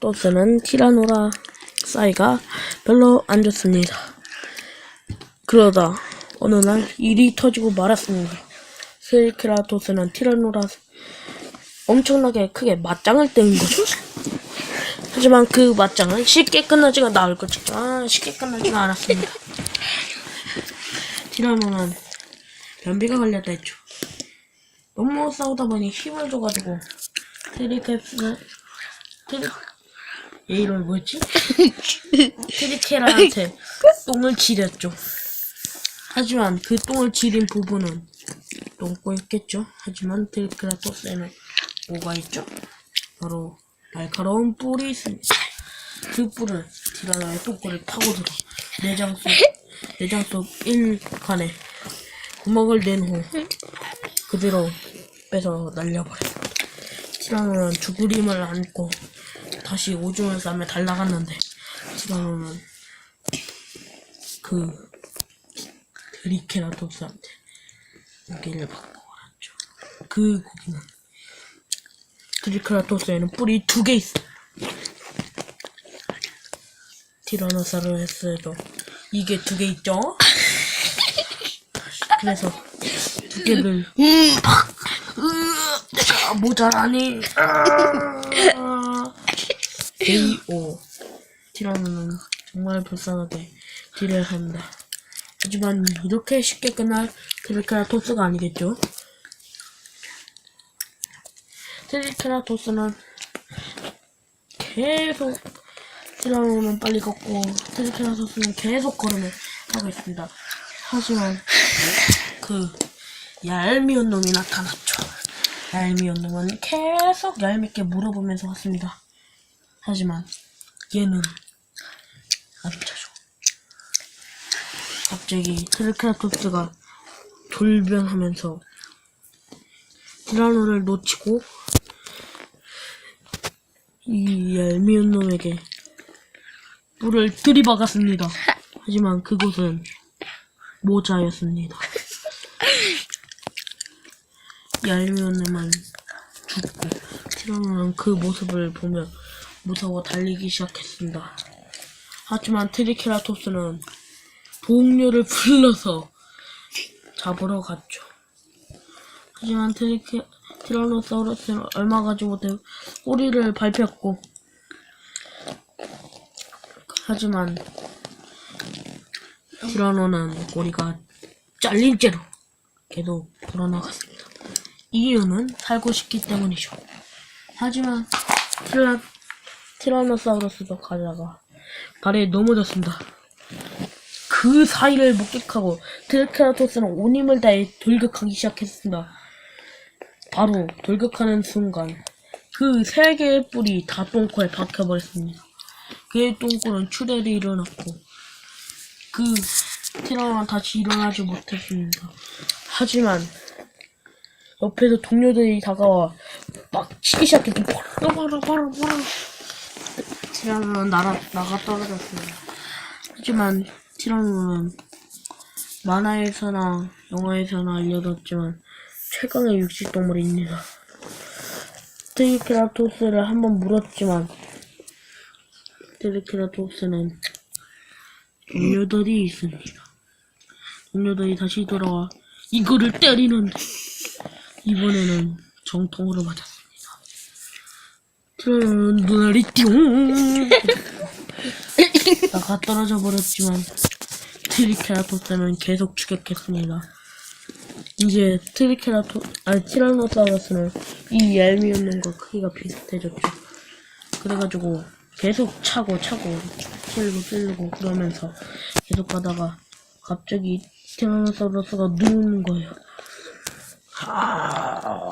또 쓰는 티라노라 사이가 별로 안 좋습니다. 그러다 어느 날 일이 터지고 말았습니다. 스리케라토스는 티라노라 엄청나게 크게 맞짱을 뗀 거죠. 하지만 그 맞짱은 쉽게 끝나지가 나을. 아, 쉽게 끝나지가 않았습니다. 티라노는 변비가 걸렸다 했죠. 너무 싸우다 보니 힘을 줘가지고 트리케스는 트리 얘 이름이 뭐였지? 트리케라한테 똥을 지렸죠. 하지만 그 똥을 지린 부분은 똥꼬였겠죠. 하지만 트리케라토스에는 뭐가 있죠? 바로 날카로운 뿔이 있습니다. 그 뿔을 티라노의 똥꼬를 파고들어 내장 속 내장 속 1칸에 구멍을 낸 후 그대로 빼서 날려버려. 티라노는 죽을 힘을 안고 다시 오줌을 싸며 달라갔는데 티라노는 그 드리케라토스한테 고기를 받고 말았죠. 그 고기는 드리케라토스에는 뿔이 두 개 있어. 티라노사우루스에도 이게 두 개 있죠? 그래서 두 개를 팍! 으, 내가 모자라니 아. A.O. 티라노는 정말 불쌍하게 딜을 한다. 하지만 이렇게 쉽게 끝날 트리케라토스가 아니겠죠? 트리케라토스는 계속 티라노는 빨리 걷고 트리케라토스는 계속 걸음을 하고 있습니다. 하지만 그 얄미운 놈이 나타났죠. 얄미운 놈은 계속 얄밉게 물어보면서 왔습니다. 하지만 얘는 안 차죠. 갑자기 트리케라토스가 돌변하면서 티라노를 놓치고 이 얄미운 놈에게 뿔을 들이박았습니다. 하지만 그곳은 모자였습니다. 얄미운 놈은 죽고 티라노는 그 모습을 보며 무서워 달리기 시작했습니다. 하지만 트리케라토스는 동료를 불러서 잡으러 갔죠. 하지만 트리케, 티라노사우루스는 얼마 가지 못해 꼬리를 밟혔고 하지만 티라노는 꼬리가 잘린 채로 계속 불어나갔습니다. 이유는 살고 싶기 때문이죠. 하지만 티라, 티라노사우루스도 가다가 다리에 넘어졌습니다. 그 사이를 목격하고 트리케라토스는 온 힘을 다해 돌격하기 시작했습니다. 바로 돌격하는 순간 그 세 개의 뿔이 다 똥코에 박혀버렸습니다. 그의 똥꼬는 추레를 일어났고 그 티라노는 다시 일어나지 못했습니다. 하지만 옆에서 동료들이 다가와 막 치기 시작했고 바로 티라노는 나가, 나가 떨어졌습니다. 하지만 티라노는 만화에서나 영화에서나 알려졌지만 최강의 육식동물입니다. 트리케라토스를 한번 물었지만 트리케라토스는 동료들이 있습니다. 동료들이 다시 돌아와 이거를 때리는데 이번에는 정통으로. 티라노는 눈알이 띵 나가 떨어져 버렸지만 트리케라토스는 계속 추격했습니다. 이제 트리케라토 아니 티라노사우루스는 이 얄미운 놈과 크기가 비슷해졌죠. 그래가지고 계속 차고 차고 찔고 찔고 그러면서 계속 가다가 갑자기 티라노사우루스가 누우는 거예요. 아,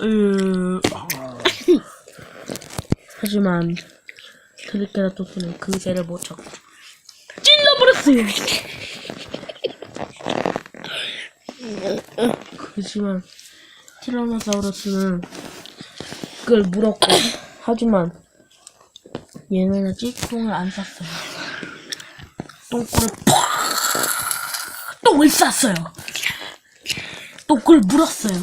으, 아. 하지만 트리케라토스는 그 죄를 못 찾고 찔러버렸어요. 그렇지만 티라노사우루스는 그걸 물었고 하지만 얘는 아직 똥을 안 쌌어요. 똥꼬를 팍 똥을 쌌어요. 똥꼬를 물었어요.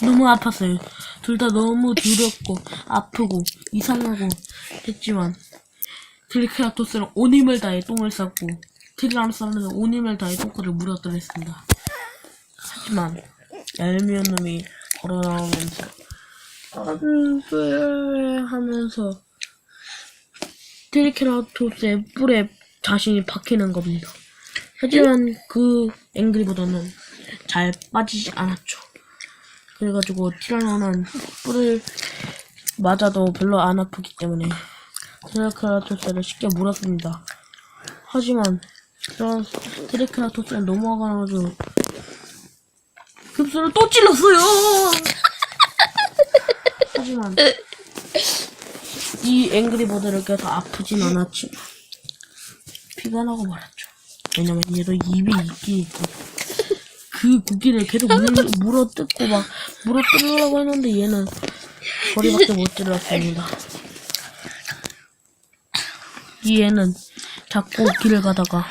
너무 아팠어요. 둘 다 너무 두렵고 아프고 이상하고 했지만 트리케라토스는 온 힘을 다해 똥을 쌌고 티라노사우루스는 온 힘을 다해 똥꼬를 물어뜯었습니다. 하지만 얄미운 놈이 걸어 나오면서 안돼 하면서 트리케라토스의 뿔에 자신이 박히는 겁니다. 하지만 그 앵그리보다는 잘 빠지지 않았죠. 그래가지고 티라노는 뿔을 맞아도 별로 안 아프기 때문에 트리케라토스를 쉽게 물었습니다. 하지만 그런 트리케라토스는 넘어가가지고 급수를 또 찔렀어요. 하지만 이 앵그리버드를 껴서 아프진 않았지만 피가 나고 말았죠. 왜냐면 얘도 입이 있긴 있고 그 고기를 계속 물, 물어 뜯고 막 물어 뜯으려고 했는데 얘는 거리밖에 못 찔렀습니다. 이 얘는 자꾸 길을 가다가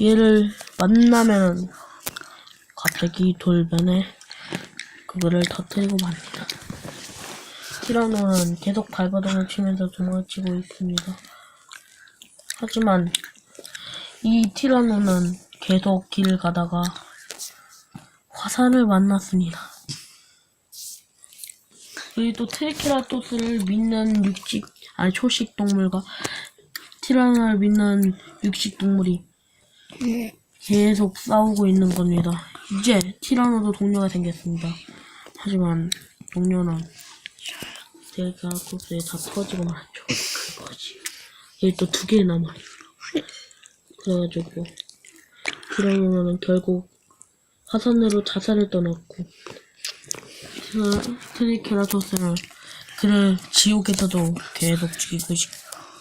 얘를 만나면은 갑자기 돌변에 그거를 터뜨리고 맙니다. 티라노는 계속 발버둥을 치면서 도망치고 있습니다. 하지만 이 티라노는 계속 길을 가다가 화산을 만났습니다. 그리고 또 트리케라토스를 믿는 육식, 아니 초식 동물과 티라노를 믿는 육식 동물이 계속 싸우고 있는 겁니다. 이제 티라노도 동료가 생겼습니다. 하지만 동료는 트리케라토스에 다 터지고 말았죠. 그거지. 얘 또 두개 남아요. 그래가지고 티라노는 결국 화산으로 자살을 떠났고 트- 트리케라토스는 그를 지옥에서도 계속 죽이고 싶,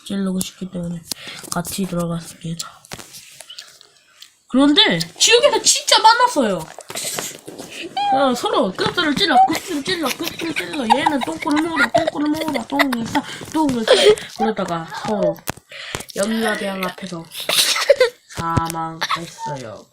찌르고 싶기 때문에 같이 들어갔습니다. 그런데 지옥에서 진짜 만났어요. 어, 서로 끝을 찔러, 끝을 찔러, 끝을 찔러. 얘는 똥꼬를 먹으라, 똥꼬를 먹으라, 똥을 싸, 똥을 싸. 그러다가 서로 염라대왕 앞에서 사망했어요.